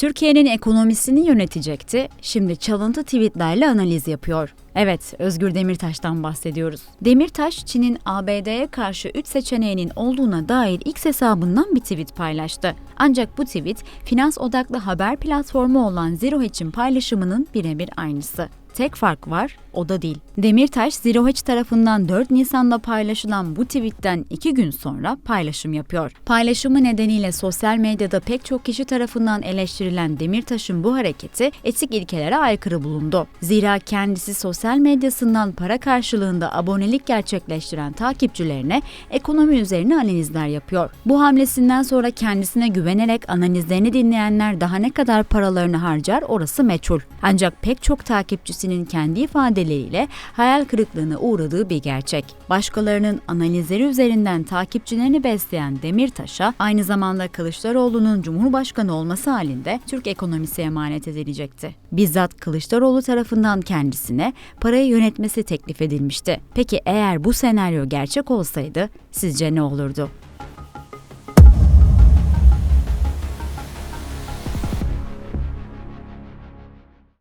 Türkiye'nin ekonomisini yönetecekti, şimdi çalıntı tweetlerle analiz yapıyor. Evet, Özgür Demirtaş'tan bahsediyoruz. Demirtaş, Çin'in ABD'ye karşı 3 seçeneğinin olduğuna dair X hesabından bir tweet paylaştı. Ancak bu tweet, finans odaklı haber platformu olan Zero Hedge'in paylaşımının birebir aynısı. Tek fark var, o da değil. Demirtaş, Zero Hedge tarafından 4 Nisan'da paylaşılan bu tweetten 2 gün sonra paylaşım yapıyor. Paylaşımı nedeniyle sosyal medyada pek çok kişi tarafından eleştirilen Demirtaş'ın bu hareketi etik ilkelere aykırı bulundu. Zira kendisi sosyal medyasından para karşılığında abonelik gerçekleştiren takipçilerine ekonomi üzerine analizler yapıyor. Bu hamlesinden sonra kendisine güvenerek analizlerini dinleyenler daha ne kadar paralarını harcar orası meçhul. Ancak pek çok takipçisinin kendi ifadeleriyle hayal kırıklığına uğradığı bir gerçek. Başkalarının analizleri üzerinden takipçilerini besleyen Demirtaş'a aynı zamanda Kılıçdaroğlu'nun Cumhurbaşkanı olması halinde Türk ekonomisi emanet edilecekti. Bizzat Kılıçdaroğlu tarafından kendisine parayı yönetmesi teklif edilmişti. Peki eğer bu senaryo gerçek olsaydı sizce ne olurdu?